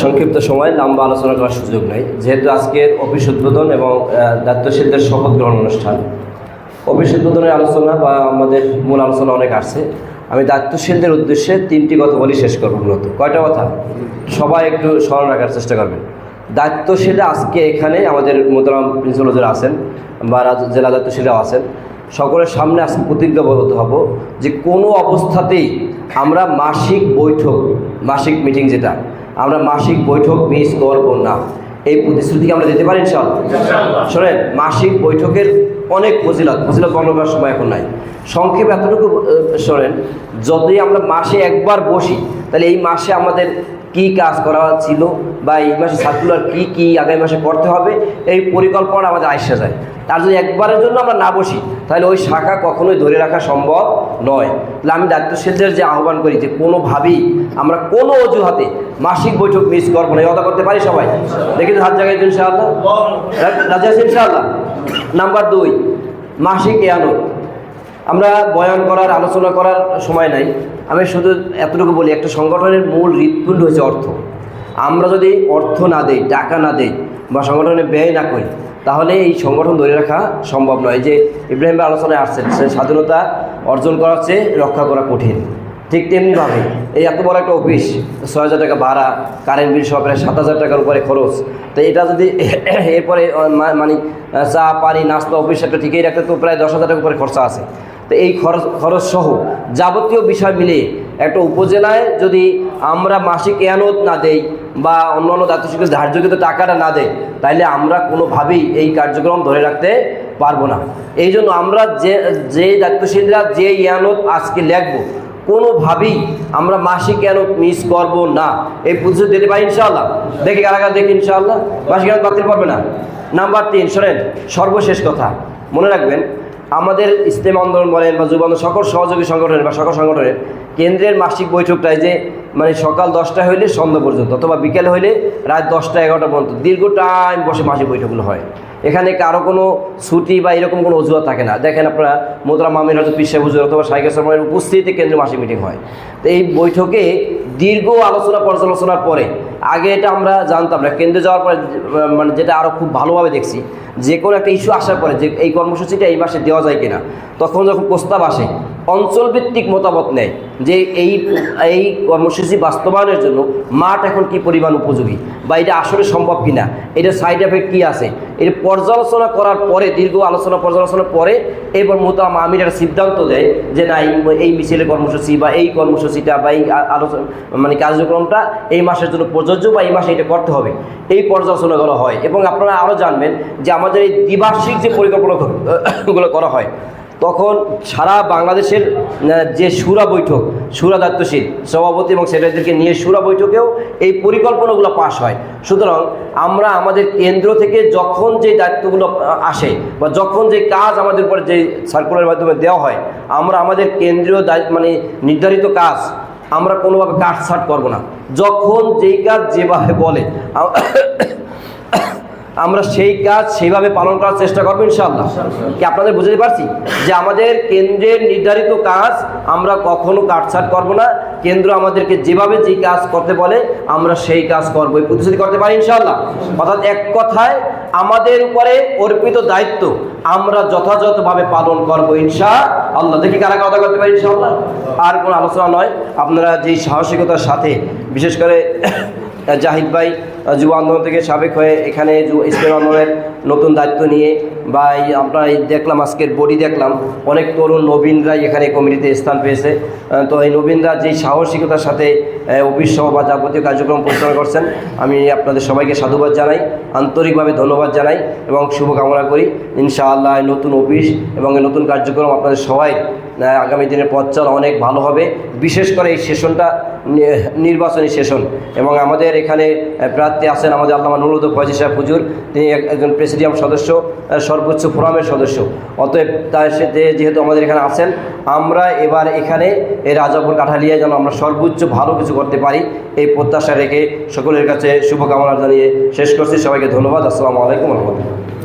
সংক্ষিপ্ত সময়, লম্বা আলোচনা করার সুযোগ নেই। যেহেতু আজকের অফিস উদ্বোধন এবং দায়িত্বশীলদের শপথ গ্রহণ অনুষ্ঠান, অফিস উদ্বোধনের আলোচনা বা আমাদের মূল আলোচনা অনেক আসছে। আমি দায়িত্বশীলদের উদ্দেশ্যে তিনটি কথা বলি, শেষ করব মূলত। কয়টা কথা? সবাই একটু স্মরণ রাখার চেষ্টা করবেন। দায়িত্বশীলরা আজকে এখানে আমাদের মোতারাম প্রিন্সিপাল আছেন বা জেলা দায়িত্বশীলরাও আছেন। সকলের সামনে আজকে প্রতিজ্ঞাবদ্ধ হব যে কোনো অবস্থাতেই আমরা মাসিক বৈঠক মাসিক মিটিং যেটা আমরা মাসিক বৈঠক মিস করব না। এই প্রতিশ্রুতিকে আমরা দিতে পারি ইনশাআল্লাহ? শোনেন মাসিক বৈঠকের অনেক ফজিলত ফজিলত বর্ণনা করার সময় এখন নাই। সংক্ষেপে এতটুকু শোনেন যদি আমরা মাসে একবার বসি তাহলে এই মাসে আমাদের কি কাজ করা ছিল বা এই মাসে সার্কুলার কি কি আগামী মাসে করতে হবে এই পরিকল্পনা আমাদের আইসা যায়। তার যদি একবারের জন্য আমরা না বসি, তাহলে ওই শাখা কখনোই ধরে রাখা সম্ভব নয়। তাহলে আমি দায়িত্বশীলদের যে আহ্বান করি যে কোনোভাবেই আমরা কোনো অজুহাতে মাসিক বৈঠক মিস করব না। এই করতে পারি সবাই? দেখি হাত জায়গায় ইনশাআল্লাহ। রাজা ইনশাআল্লাহ? নাম্বার দুই, মাসিক এয়ানত। আমরা বয়ান করার, আলোচনা করার সময় নাই। আমি শুধু এতটুকু বলি, একটা সংগঠনের মূল হৃৎপিণ্ড হচ্ছে অর্থ। আমরা যদি অর্থ না দেই, টাকা না দেই বা সংগঠনে ব্যয় না করি তাহলে এই সংগঠন ধরে রাখা সম্ভব নয়। যে ইব্রাহিম আলোচনায় আসছেন, সে স্বাধীনতা অর্জন করার চেয়ে রক্ষা করা কঠিন। ঠিক তেমনিভাবে এই এত বড় একটা অফিস, ছয় হাজার টাকা ভাড়া, কারেন্ট বিল সহ সাত হাজার টাকার উপরে খরচ। তো এটা যদি এরপরে মানে চা, পানি, নাস্তা, অফিস একটা ঠিকই রাখতে, তো প্রায় দশ হাজার টাকার উপরে খরচা আছে। তো এই খরচ খরচ সহ যাবতীয় বিষয় মিলিয়ে একটা উপজেলায় যদি আমরা মাসিক এয়ানত না দেই বা অন্য অন্যান্য দায়িত্বশীল ধার্যকৃত টাকাটা না দেয়, তাইলে আমরা কোনোভাবেই এই কার্যক্রম ধরে রাখতে পারব না। এই জন্য আমরা যে যে দায়িত্বশীলরা যে ইয়ানত আজকে লিখব, কোনোভাবেই আমরা মাসিক ইয়ানত মিস করব না। এই প্রতিশ্রুতি দিতে পারি ইনশাআল্লাহ, দেখি কারাগার দেখি ইনশাআল্লাহ। মাসিক ইয়ানত বাতিল পারবে না। নাম্বার তিন, শোনেন, সর্বশেষ কথা, মনে রাখবেন আমাদের ইসলাম আন্দোলন বলেন বা যুব সকল সহযোগী সংগঠনের বা সকল সংগঠনের কেন্দ্রের মাসিক বৈঠকটায় যে মানে সকাল দশটা হইলে সন্ধ্যা পর্যন্ত অথবা বিকেল হইলে রাত দশটা এগারোটা পর্যন্ত দীর্ঘ টাইম বসে মাসিক বৈঠকগুলো হয়। এখানে কারও কোনো ছুটি বা এরকম কোনো অজুহাত থাকে না? দেখেন আপনারা মোদরা মামির হয়তো পিসা হুজুর অথবা সাইকেল সরমানের উপস্থিতিতে কেন্দ্রীয় মাসিক মিটিং হয়। তো এই বৈঠকে দীর্ঘ আলোচনা পর্যালোচনার পরে আগে এটা আমরা জানতাম না। কেন্দ্রে যাওয়ার পরে মানে যেটা আরও খুব ভালোভাবে দেখছি, যে কোনো একটা ইস্যু আসার পরে যে এই কর্মসূচিটা এই মাসে দেওয়া যায় কিনা, তখন যখন প্রস্তাব আসে, অঞ্চলভিত্তিক মতামত নেয় যে এই এই কর্মসূচি বাস্তবায়নের জন্য মাঠ এখন কি পরিমাণ উপযোগী, বা এটা আসলে সম্ভব কিনা, এটা সাইড এফেক্ট কী আছে এটা পর্যালোচনা করার পরে, দীর্ঘ আলোচনা পর্যালোচনার পরে এবার মোতাম আমির একটা সিদ্ধান্ত দেয় যে না, এই মিছিলের কর্মসূচি বা এই কর্মসূচিটা বা এই আলোচনা মানে কার্যক্রমটা এই মাসের জন্য প্রযোজ্য বা এই মাসে এটা করতে হবে। এই পর্যালোচনাগুলো হয়। এবং আপনারা আরও জানবেন যে আমাদের এই দ্বিবার্ষিক যে পরিকল্পনাগুলো করা হয় তখন সারা বাংলাদেশের যে সুরা বৈঠক, সুরা দায়িত্বশীল, সভাপতি এবং সেক্রেটারিদেরকে নিয়ে সুরা বৈঠকেও এই পরিকল্পনাগুলো পাশ হয়। সুতরাং আমরা আমাদের কেন্দ্র থেকে যখন যে দায়িত্বগুলো আসে বা যখন যে কাজ আমাদের উপর যে সার্কুলারের মাধ্যমে দেওয়া হয়, আমরা আমাদের কেন্দ্রীয় দায়িত্ব মানে নির্ধারিত কাজ আমরা কোনোভাবে কাটছাট করব না। যখন যেই কাজ যেভাবে বলে আমরা সেই কাজ সেইভাবে পালন করার চেষ্টা করব ইনশাল্লাহ কি আপনাদের বুঝতে পারছি? যে আমাদের কেন্দ্রের নির্ধারিত কাজ আমরা কখনো কাটছাট করব না। কেন্দ্র আমাদেরকে যেভাবে যে কাজ করতে বলে, আমরা সেই কাজ করব, এই প্রতিশ্রুতি করতে পারি ইনশাল্লাহ অর্থাৎ এক কথায়, আমাদের উপরে অর্পিত দায়িত্ব আমরা যথাযথভাবে পালন করব ইনশা আল্লাহ দেখি কারা কথা করতে পারি ইনশাআল্লাহ। আর কোনো আলোচনা নয়। আপনারা যেই সাহসিকতার সাথে, বিশেষ করে জাহিদ ভাই যুব আন্দোলন থেকে সাবেক হয়ে এখানে ইসলাম আন্দোলনের নতুন দায়িত্ব নিয়ে বা এই আমরা এই দেখলাম আজকের বডি দেখলাম অনেক তরুণ নবীনরাই এখানে কমিটিতে স্থান পেয়েছে। তো এই নবীনরা যেই সাহসিকতার সাথে অফিস সহ বা যাবতীয় কার্যক্রম পরিচালনা করছেন আমি আপনাদের সবাইকে সাধুবাদ জানাই আন্তরিকভাবে ধন্যবাদ জানাই এবং শুভকামনা করি। ইনশাআল্লাহ নতুন অফিস এবং নতুন কার্যক্রম আপনাদের সবাই আগামী দিনের পথ চলা অনেক ভালো হবে বিশেষ করে এই সেশনটা নির্বাচনী সেশন এবং আমাদের এখানে আহ, প্রার্থী আছেন আমাদের আল্লাহ নুরুদ ফয়জি সাহেব হুজুর। তিনি এক- একজন প্রেসিডিয়াম সদস্য সর্বোচ্চ ফোরামের সদস্য। অতএব তার সাথে যেহেতু আমাদের এখানে আছেন, আমরা এবার এখানে এই রাজাপুর কাঠালিয়ায় যেন আমরা সর্বোচ্চ ভালো কিছু করতে পারি, এই প্রত্যাশা রেখে সকলের কাছে শুভকামনা জানিয়ে শেষ করছি। সবাইকে ধন্যবাদ। আসসালামু আলাইকুম রহমতুল্লাহ।